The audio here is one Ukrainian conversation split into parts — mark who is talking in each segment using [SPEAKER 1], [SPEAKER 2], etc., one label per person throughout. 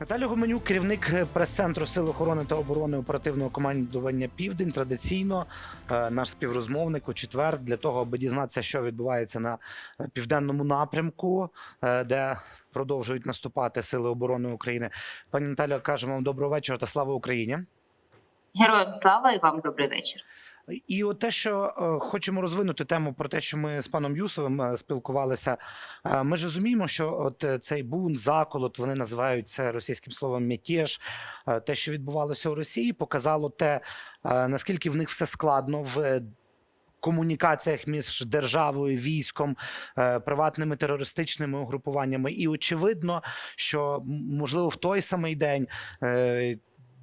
[SPEAKER 1] Наталя Гуменюк, керівник прес-центру Сил охорони та оборони оперативного командування Південь. Традиційно е, наш співрозмовник у четвер для того, аби дізнатися, що відбувається на е, південному напрямку, е, де продовжують наступати сили оборони України. Пані Наталя, кажемо вам доброго вечора та слава Україні.
[SPEAKER 2] Героям слава і вам добрий вечір.
[SPEAKER 1] І от те, що е, хочемо розвинути тему про те, що ми з паном Юсовим е, спілкувалися. Е, ми ж розуміємо, що от цей бунт, заколот, вони називають це російським словом мятеж. Те, що відбувалося у Росії, показало те, наскільки в них все складно в. Комунікаціях між державою, військом, приватними терористичними угрупуваннями, і очевидно, що можливо в той самий день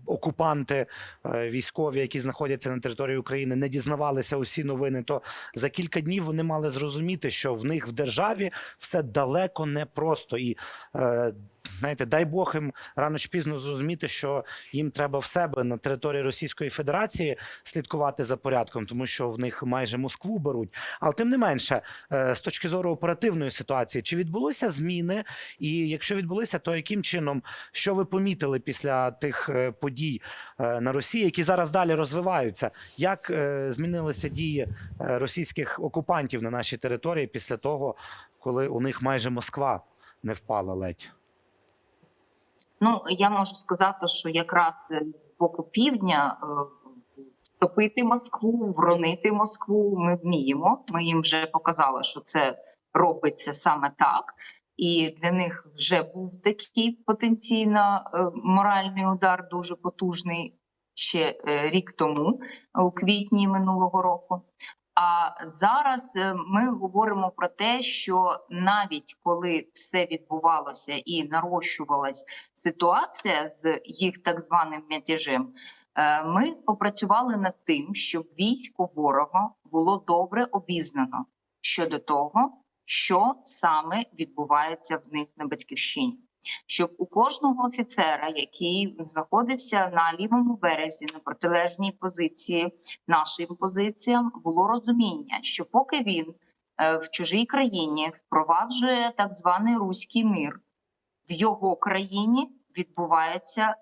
[SPEAKER 1] окупанти е, військові, які знаходяться на території України, не дізнавалися усі новини, то за кілька днів вони мали зрозуміти, що в них в державі все далеко не просто. І е, знаєте, дай Бог їм рано чи пізно зрозуміти, що їм треба в себе на території Російської Федерації слідкувати за порядком, тому що в них майже Москву беруть. Але тим не менше, е, з точки зору оперативної ситуації, чи відбулися зміни? І якщо відбулися, то яким чином що ви помітили після тих е, подій е, на Росії, які зараз далі розвиваються? Як змінилися дії російських окупантів на нашій території після того, коли у них майже Москва не впала ледь?
[SPEAKER 2] Ну я можу сказати, що якраз е, з боку півдня е, втопити Москву, вронити Москву. Ми вміємо. Ми їм вже показали, що це робиться саме так. І для них вже був такий потенційно е, моральний удар, дуже потужний ще рік тому, у квітні минулого року. А зараз е, ми говоримо про те, що навіть коли все відбувалося і нарощувалась ситуація з їх так званим мятежем, е, ми попрацювали над тим, щоб військо ворога було добре обізнано щодо того, що саме відбувається в них на батьківщині. Щоб у кожного офіцера, який знаходився на лівому березі на протилежній позиції нашим позиціям, було розуміння, що поки він е, в чужій країні впроваджує так званий руський мир, в його країні відбувається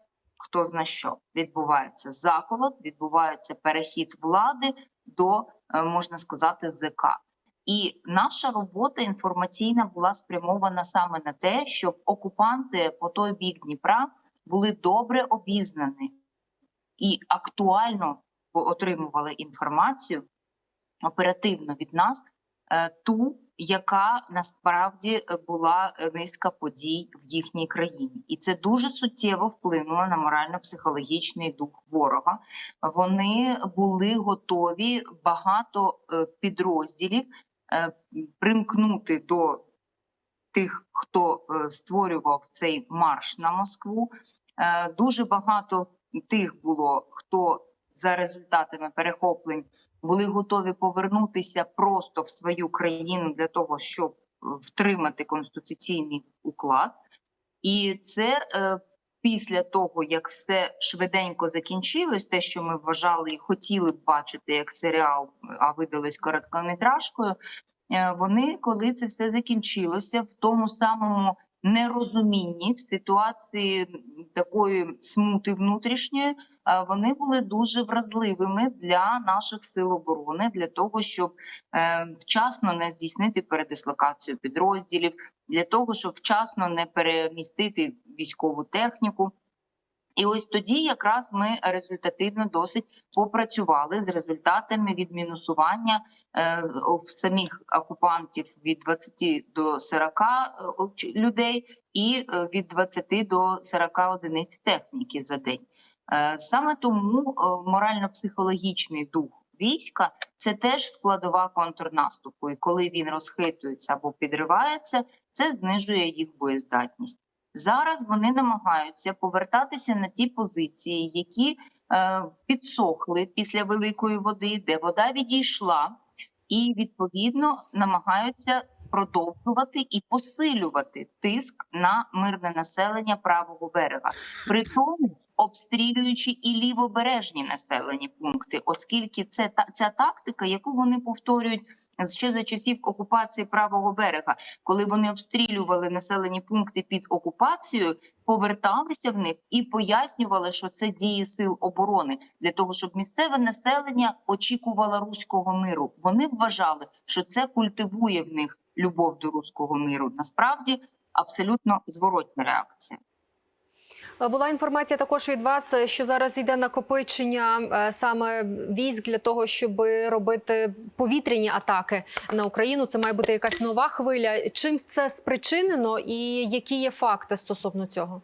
[SPEAKER 2] хто зна що. Відбувається заколот, відбувається перехід влади до, е, можна сказати, ЗК. І наша робота інформаційна була спрямована саме на те, щоб окупанти по той бік Дніпра були добре обізнані і актуально отримували інформацію оперативно від нас, е, ту, яка насправді була низка подій в їхній країні, і це дуже суттєво вплинуло на морально-психологічний дух ворога. Вони були готові багато е, підрозділів примкнути до тих, хто е, створював цей марш на Москву. Е, Дуже багато тих було, хто за результатами перехоплень були готові повернутися просто в свою країну для того, щоб е, втримати конституційний уклад. І це е, після того, як все швиденько закінчилось, те, що ми вважали і хотіли б бачити як серіал, а видалось короткометражкою. е, Вони, коли це все закінчилося, в тому самому нерозумінні, в ситуації такої смути внутрішньої, е, вони були дуже вразливими для наших сил оборони, для того, щоб е, вчасно не здійснити передислокацію підрозділів, для того, щоб вчасно не перемістити військову техніку. І ось тоді якраз ми результативно досить попрацювали з результатами відмінусування е, в самих окупантів від 20 до 40 е, людей і е, від 20 до 40 одиниць техніки за день. Саме тому морально-психологічний дух війська це теж складова контрнаступу. І коли він розхитується або підривається, це знижує їх боєздатність. Зараз вони намагаються повертатися на ті позиції, які е, підсохли після великої води, де вода відійшла, і відповідно намагаються продовжувати і посилювати тиск на мирне населення правого берега. При тому обстрілюючи і лівобережні населені пункти, оскільки це та ця тактика, яку вони повторюють ще за часів окупації правого берега, коли вони обстрілювали населені пункти під окупацією, поверталися в них і пояснювали, що це дії сил оборони для того, щоб місцеве населення очікувало руського миру. Вони вважали, що це культивує в них любов до руського миру. Насправді абсолютно зворотня реакція.
[SPEAKER 3] Була інформація також від вас, е, що зараз йде накопичення е, саме військ для того, щоб робити повітряні атаки на Україну. Це має бути якась нова хвиля. Чим це спричинено, і які є факти стосовно цього?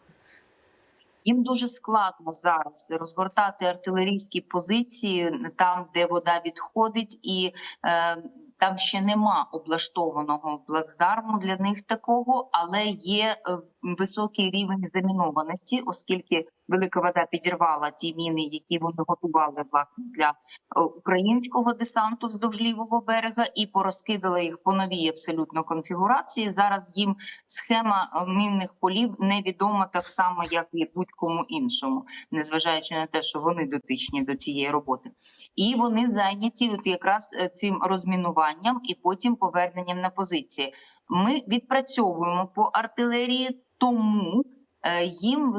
[SPEAKER 2] Їм дуже складно зараз розгортати артилерійські позиції там, де вода відходить, і е, там ще нема облаштованого плацдарму для них такого, але є е, високий рівень замінованості, оскільки велика вода підірвала ті міни, які вони готували для е, українського десанту вздовж лівого берега, і порозкидали їх по новій абсолютно конфігурації. Зараз їм схема е, мінних полів невідома так само, як і будь-кому іншому, незважаючи на те, що вони дотичні до цієї роботи, і вони зайняті от якраз е, цим розмінуванням і потім поверненням на позиції. Ми відпрацьовуємо по артилерії, тому е, їм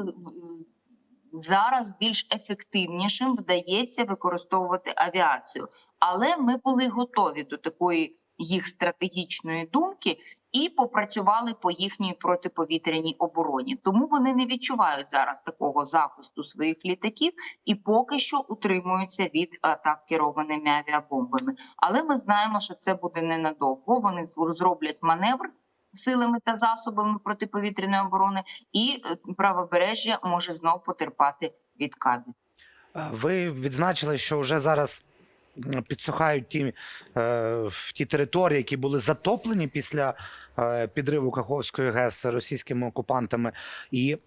[SPEAKER 2] зараз більш ефективнішим вдається використовувати авіацію. Але ми були готові до такої їх стратегічної думки і попрацювали по їхній протиповітряній обороні. Тому вони не відчувають зараз такого захисту своїх літаків і поки що утримуються від атак керованими авіабомбами. Але ми знаємо, що це буде ненадовго. Вони зроблять маневр силами та засобами протиповітряної оборони, і е, правобережжя може знов потерпати від кабів.
[SPEAKER 1] Е, Ви відзначили, що вже зараз підсухають ті, е, ті території, які були затоплені після е, підриву Каховської ГЕС російськими окупантами. І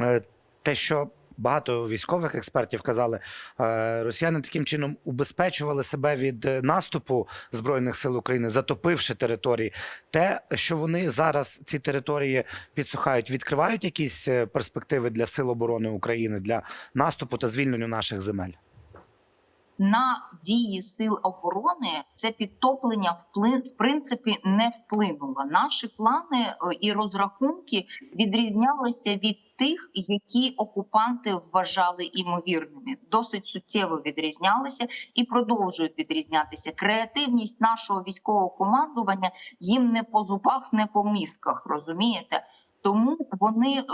[SPEAKER 1] е, те, що багато військових експертів казали, е, росіяни таким чином убезпечували себе від е, наступу Збройних сил України, затопивши території. Те, що вони зараз ці території підсухають, відкривають якісь е, перспективи для сил оборони України для наступу та звільнення наших земель.
[SPEAKER 2] На дії сил оборони це підтоплення в принципі не вплинуло. Наші плани е, і розрахунки відрізнялися від тих, які окупанти вважали імовірними. Досить суттєво відрізнялися і продовжують відрізнятися. Креативність нашого військового командування їм не по зубах, не по мізках. Розумієте? Тому вони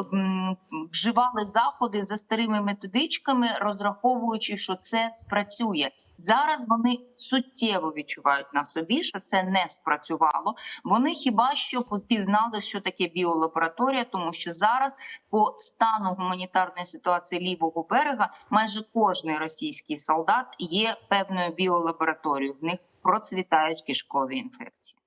[SPEAKER 2] вживали заходи за старими методичками, розраховуючи, що це спрацює. Зараз вони суттєво відчувають на собі, що це не спрацювало. Вони хіба що пізнали, що таке біолабораторія, тому що зараз по стану гуманітарної ситуації лівого берега майже кожний російський солдат є певною біолабораторією. В них процвітають кишкові інфекції.